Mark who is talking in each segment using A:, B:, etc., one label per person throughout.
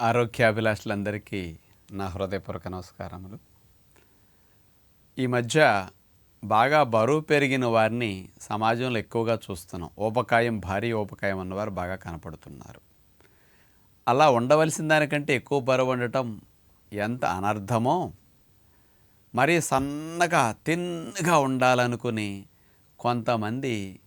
A: ఆరోగ్యాభిలాషులందరికీ నా హృదయపూర్వక నమస్కారములు. ఈ మధ్య బాగా బరువు పెరిగిన వారిని సమాజంలో ఎక్కువగా చూస్తున్నాం. ఊపకాయం భారీ ఊపకాయం అన్నవారు బాగా కనపడుతున్నారు. అలా ఉండవలసిన దానికంటే ఎక్కువ బరువు ఉండటం ఎంత అనర్థమో మరీ సన్నగా తిన్నగా ఉండాలనుకుని కొంతమంది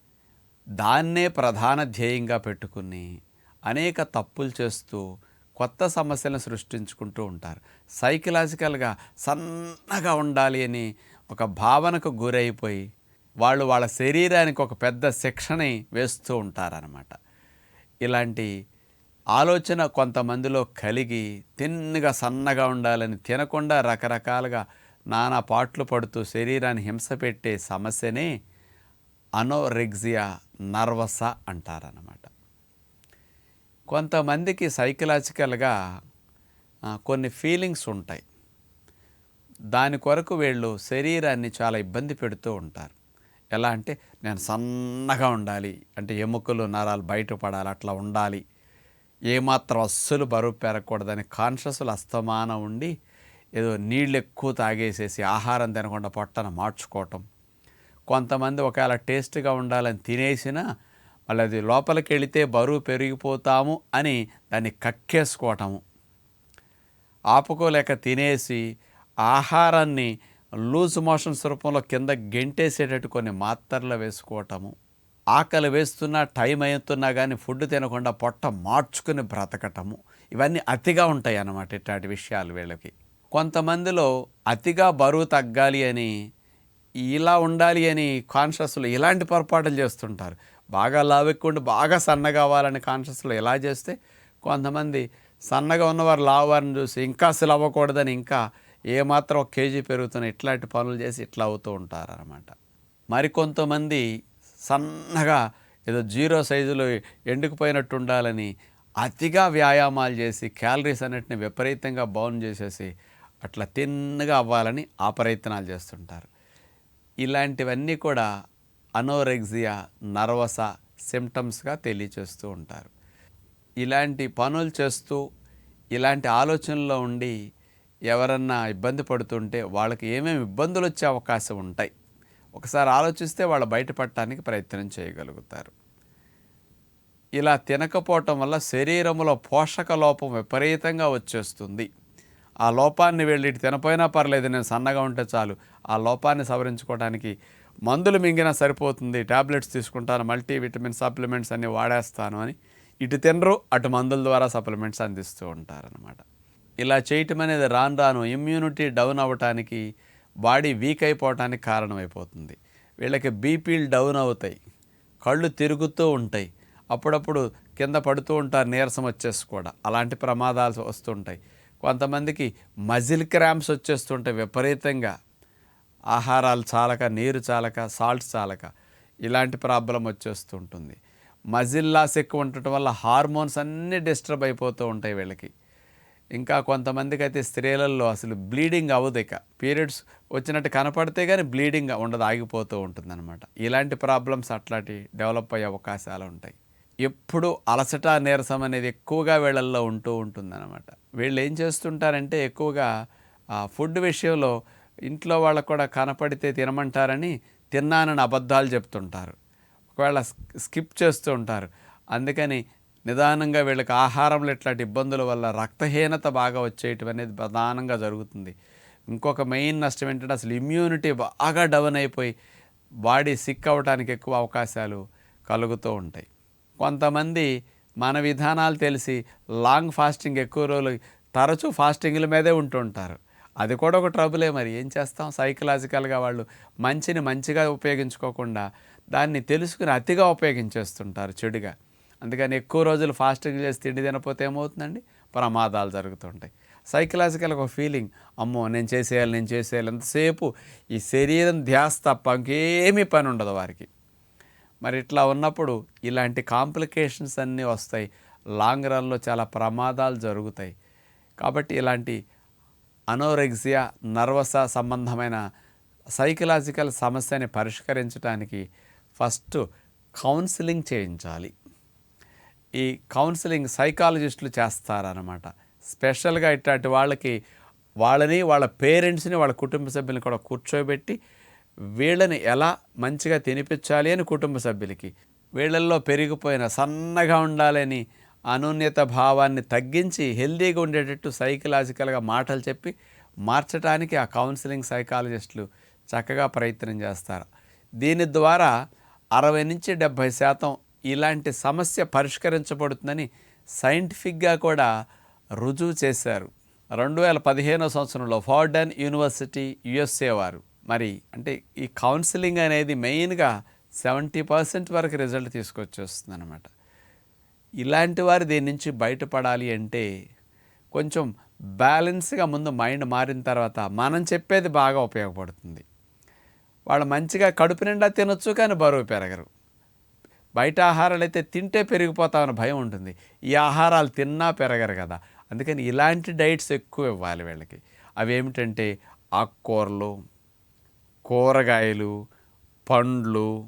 A: దాన్నే ప్రధాన ధ్యేయంగా పెట్టుకుని అనేక తప్పులు చేస్తూ కొత్త సమస్యలను సృష్టించుకుంటూ ఉంటారు. సైకలాజికల్గా సన్నగా ఉండాలి అని ఒక భావనకు గురైపోయి వాళ్ళు వాళ్ళ శరీరానికి ఒక పెద్ద శిక్షని వేస్తూ ఉంటారనమాట ఇలాంటి ఆలోచన కొంతమందిలో కలిగి తిన్నగా సన్నగా ఉండాలని తినకుండా రకరకాలుగా నానా పాట్లు పడుతూ శరీరాన్ని హింస పెట్టే సమస్యనే అనోరెగ్జియా నర్వస అంటారనమాట కొంతమందికి సైకలాజికల్గా కొన్ని ఫీలింగ్స్ ఉంటాయి. దాని కొరకు వీళ్ళు శరీరాన్ని చాలా ఇబ్బంది పెడుతూ ఉంటారు. ఎలా అంటే నేను సన్నగా ఉండాలి అంటే ఎముకలు నరాలు బయటపడాలి అట్లా ఉండాలి. ఏమాత్రం అస్సలు బరువు పెరగకూడదని కాన్షియస్లు అస్తమానం ఉండి ఏదో నీళ్ళు ఎక్కువ తాగేసేసి ఆహారం తినకుండా పొట్టను మార్చుకోవటం. కొంతమంది ఒకవేళ టేస్ట్గా ఉండాలని తినేసినా మళ్ళీ అది లోపలికి వెళితే బరువు పెరిగిపోతాము అని దాన్ని కక్కేసుకోవటము. ఆపుకోలేక తినేసి ఆహారాన్ని లూజ్ మోషన్స్ రూపంలో కింద గెంటేసేటట్టు కొన్ని మాత్రలు వేసుకోవటము. ఆకలి వేస్తున్నా టైం అవుతున్నా కానీ ఫుడ్ తినకుండా పొట్ట మార్చుకుని బ్రతకటము. ఇవన్నీ అతిగా ఉంటాయి అన్నమాట ఇట్లాంటి విషయాలు వీళ్ళకి. కొంతమందిలో అతిగా బరువు తగ్గాలి అని ఇలా ఉండాలి అని కాన్షియస్లో ఇలాంటి పొరపాట్లు చేస్తుంటారు. బాగా లావెక్కుండా బాగా సన్నగా అవ్వాలని కాన్షియస్లో ఇలా చేస్తే కొంతమంది సన్నగా ఉన్నవారు లావారిని చూసి ఇంకా అసలు అవ్వకూడదని ఇంకా ఏమాత్రం ఒక కేజీ పెరుగుతున్న ఇట్లాంటి పనులు చేసి ఇట్లా అవుతూ ఉంటారు అనమాట మరికొంతమంది సన్నగా ఏదో జీరో సైజులో ఎండుకుపోయినట్టు ఉండాలని అతిగా వ్యాయామాలు చేసి క్యాలరీస్ అన్నిటిని విపరీతంగా బౌన్ చేసేసి అట్లా తిన్నగా అవ్వాలని ఆ ప్రయత్నాలు చేస్తుంటారు. ఇలాంటివన్నీ కూడా అనోరెగ్జియా నర్వస సిమ్టమ్స్గా తెలియచేస్తూ ఉంటారు. ఇలాంటి పనులు చేస్తూ ఇలాంటి ఆలోచనలో ఉండి ఎవరన్నా ఇబ్బంది పడుతుంటే వాళ్ళకి ఏమేమి ఇబ్బందులు వచ్చే అవకాశం ఉంటాయి? ఒకసారి ఆలోచిస్తే వాళ్ళు బయటపడటానికి ప్రయత్నం చేయగలుగుతారు. ఇలా తినకపోవటం వల్ల శరీరంలో పోషక లోపం విపరీతంగా వచ్చేస్తుంది. ఆ లోపాన్ని వెళ్ళి ఇటు తినపోయినా పర్లేదు నేను సన్నగా ఉంటే చాలు. ఆ లోపాన్ని సవరించుకోవడానికి మందులు మింగినా సరిపోతుంది టాబ్లెట్స్ తీసుకుంటాను మల్టీ విటమిన్ సప్లిమెంట్స్ అన్నీ వాడేస్తాను అని ఇటు తినరు అటు మందుల ద్వారా సప్లిమెంట్స్ అందిస్తూ ఉంటారనమాట ఇలా చేయటం అనేది రాను రాను ఇమ్యూనిటీ డౌన్ అవ్వటానికి బాడీ వీక్ అయిపోవటానికి కారణమైపోతుంది. వీళ్ళకి బీపీలు డౌన్ అవుతాయి కళ్ళు తిరుగుతూ ఉంటాయి అప్పుడప్పుడు కింద పడుతూ ఉంటారు నీరసం వచ్చేసి కూడా. అలాంటి ప్రమాదాలు వస్తుంటాయి. కొంతమందికి మజిల్ క్రాంప్స్ వచ్చేస్తుంటాయి విపరీతంగా. ఆహారాలు చాలక నీరు చాలక సాల్ట్స్ చాలక ఇలాంటి ప్రాబ్లం వచ్చేస్తుంటుంది మజిల్ లాస్ ఎక్కువ ఉండటం వల్ల హార్మోన్స్ అన్నీ డిస్టర్బ్ అయిపోతూ ఉంటాయి వీళ్ళకి. ఇంకా కొంతమందికి అయితే స్త్రీలలో అసలు బ్లీడింగ్ అవ్వదు ఇక. పీరియడ్స్ వచ్చినట్టు కనపడితే కానీ బ్లీడింగ్ ఉండదు ఆగిపోతూ ఉంటుందన్నమాట. ఇలాంటి ప్రాబ్లమ్స్ అట్లాంటి డెవలప్ అయ్యే అవకాశాలు ఉంటాయి. ఎప్పుడు అలసట నీరసం అనేది ఎక్కువగా వీళ్ళల్లో ఉంటూ ఉంటుందన్నమాట. వీళ్ళు ఏం చేస్తుంటారంటే ఎక్కువగా ఆ ఫుడ్ విషయంలో ఇంట్లో వాళ్ళకు కూడా కనపడితే తినమంటారని తిన్నానని అబద్ధాలు చెప్తుంటారు. ఒకవేళ స్కిప్ చేస్తూ ఉంటారు. అందుకని నిదానంగా వీళ్ళకి ఆహారంలో ఇట్లాంటి ఇబ్బందుల వల్ల రక్తహీనత బాగా వచ్చేయటం అనేది ప్రధానంగా జరుగుతుంది. ఇంకొక మెయిన్ నష్టం ఏంటంటే అసలు ఇమ్యూనిటీ బాగా డౌన్ అయిపోయి బాడీ సిక్ అవ్వడానికి ఎక్కువ అవకాశాలు కలుగుతూ ఉంటాయి. కొంతమంది మన విధానాలు తెలిసి లాంగ్ ఫాస్టింగ్ ఎక్కువ రోజులు తరచూ ఫాస్టింగ్ల మీదే ఉంటుంటారు అది కూడా ఒక ట్రబులే మరి. ఏం చేస్తాం? సైకలాజికల్గా వాళ్ళు మంచిని మంచిగా ఉపయోగించుకోకుండా దాన్ని తెలుసుకుని అతిగా ఉపయోగించేస్తుంటారు చెడుగా. అందుకని ఎక్కువ రోజులు ఫాస్టింగ్ చేసి తిండి తినపోతే ఏమవుతుందండి? ప్రమాదాలు జరుగుతుంటాయి. సైకలాజికల్ ఒక ఫీలింగ్. అమ్మో నేను చేసేయాలి నేను చేసేయాలి. ఎంతసేపు ఈ శరీరం ధ్యాస తప్ప ఇంకేమీ పని ఉండదు వారికి. మరి ఇట్లా ఉన్నప్పుడు ఇలాంటి కాంప్లికేషన్స్ అన్నీ వస్తాయి. లాంగ్ రన్లో చాలా ప్రమాదాలు జరుగుతాయి. కాబట్టి ఇలాంటి అనోరెక్సియా నర్వస సంబంధమైన సైకలాజికల్ సమస్యని పరిష్కరించడానికి ఫస్ట్ కౌన్సిలింగ్ చేయించాలి. ఈ కౌన్సిలింగ్ సైకాలజిస్టులు చేస్తారనమాట స్పెషల్గా ఇట్లాంటి వాళ్ళకి వాళ్ళని వాళ్ళ పేరెంట్స్ని వాళ్ళ కుటుంబ సభ్యులని కూడా కూర్చోబెట్టి వీళ్ళని ఎలా మంచిగా తినిపించాలి అని కుటుంబ సభ్యులకి. వీళ్ళల్లో పెరిగిపోయిన సన్నగా ఉండాలని అనూన్యత భావాన్ని తగ్గించి హెల్దీగా ఉండేటట్టు సైకలాజికల్గా మాటలు చెప్పి మార్చడానికి ఆ కౌన్సిలింగ్ సైకాలజిస్టులు చక్కగా ప్రయత్నం చేస్తారు. దీని ద్వారా అరవై నుంచి డెబ్భై శాతం ఇలాంటి సమస్య పరిష్కరించబడుతుందని సైంటిఫిక్గా కూడా రుజువు చేశారు. రెండు వేల పదిహేనో సంవత్సరంలో ఫార్డన్ యూనివర్సిటీ యుఎస్ఏ వారు. మరి అంటే ఈ కౌన్సిలింగ్ అనేది మెయిన్గా సెవెంటీ పర్సెంట్ వరకు రిజల్ట్ తీసుకొచ్చేస్తుంది అనమాట ఇలాంటి వారు దీని నుంచి బయటపడాలి అంటే కొంచెం బ్యాలెన్స్గా ముందు మైండ్ మారిన తర్వాత మనం చెప్పేది బాగా ఉపయోగపడుతుంది. వాళ్ళు మంచిగా కడుపు నిండా తినొచ్చు కానీ బరువు పెరగరు. బయట ఆహారాలు అయితే తింటే పెరిగిపోతామని భయం ఉంటుంది. ఈ ఆహారాలు తిన్నా పెరగరు కదా. అందుకని ఇలాంటి డైట్స్ ఎక్కువ ఇవ్వాలి వీళ్ళకి. అవి ఏమిటంటే ఆకుకూరలు కూరగాయలు పండ్లు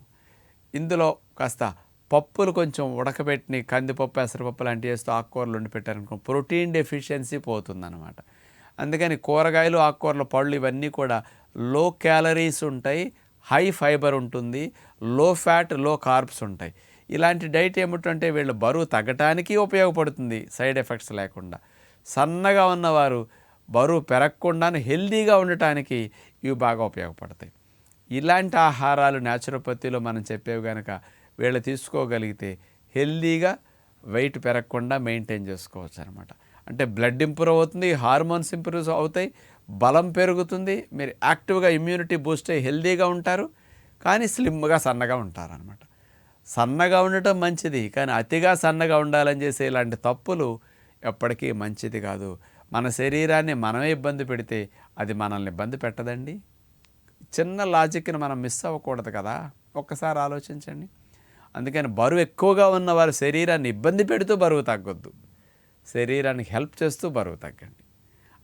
A: ఇందులో కాస్త పప్పులు కొంచెం ఉడకబెట్టి కందిపప్పు పెసరపప్పు లాంటివి వేస్తూ ఆకుకూరలు వండి పెట్టారనుకో ప్రోటీన్ డెఫిషియన్సీ పోతుందన్నమాట. అందుకని కూరగాయలు ఆకుకూరలు పళ్ళు ఇవన్నీ కూడా లో క్యాలరీస్ ఉంటాయి హై ఫైబర్ ఉంటుంది లో ఫ్యాట్లో కార్బ్స్ ఉంటాయి. ఇలాంటి డైట్ ఏమిటంటే వీళ్ళు బరువు తగ్గటానికి ఉపయోగపడుతుంది సైడ్ ఎఫెక్ట్స్ లేకుండా. సన్నగా ఉన్నవారు బరువు పెరగకుండా హెల్దీగా ఉండటానికి ఇవి బాగా ఉపయోగపడతాయి. ఇలాంటి ఆహారాలు న్యాచురోపతిలో మనం చెప్పేవి కనుక వీళ్ళు తీసుకోగలిగితే హెల్దీగా వెయిట్ పెరగకుండా మెయింటైన్ చేసుకోవచ్చు అనమాట అంటే బ్లడ్ ఇంప్రూవ్ అవుతుంది హార్మోన్స్ ఇంప్రూవ్ అవుతాయి బలం పెరుగుతుంది మీరు యాక్టివ్గా ఇమ్యూనిటీ బూస్ట్ అయ్యి హెల్దీగా ఉంటారు కానీ స్లిమ్గా సన్నగా ఉంటారనమాట సన్నగా ఉండటం మంచిది కానీ అతిగా సన్నగా ఉండాలని చేసే ఇలాంటి తప్పులు ఎప్పటికీ మంచిది కాదు. మన శరీరాన్ని మనమే ఇబ్బంది పెడితే అది మనల్ని ఇబ్బంది పెట్టదండి. చిన్న లాజిక్ని మనం మిస్ అవ్వకూడదు కదా. ఒక్కసారి ఆలోచించండి. అందుకని బరువు ఎక్కువగా ఉన్న వారి శరీరాన్ని ఇబ్బంది పెడుతూ బరువు తగ్గొద్దు. శరీరానికి హెల్ప్ చేస్తూ బరువు తగ్గండి.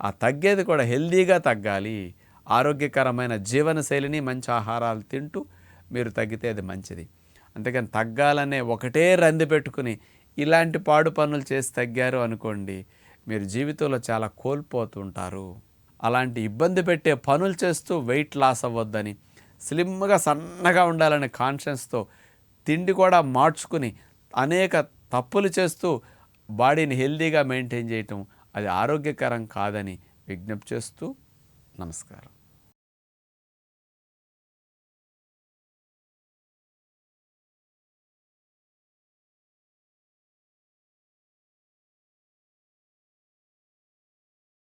A: ఆ తగ్గేది కూడా హెల్దీగా తగ్గాలి. ఆరోగ్యకరమైన జీవనశైలిని మంచి ఆహారాలు తింటూ మీరు తగ్గితే అది మంచిది. అందుకని తగ్గాలనే ఒకటే రంది పెట్టుకుని ఇలాంటి పాడు పనులు చేసి తగ్గారు అనుకోండి మీరు జీవితంలో చాలా కోల్పోతుంటారు. అలాంటి ఇబ్బంది పెట్టే పనులు చేస్తూ వెయిట్ లాస్ అవ్వద్దని స్లిమ్గా సన్నగా ఉండాలనే కాన్షియన్స్తో తిండి కూడా మార్చుకుని అనేక తప్పులు చేస్తూ బాడీని హెల్దీగా మెయింటైన్ చేయటం అది ఆరోగ్యకరం కాదని విజ్ఞప్తి చేస్తూ నమస్కారం.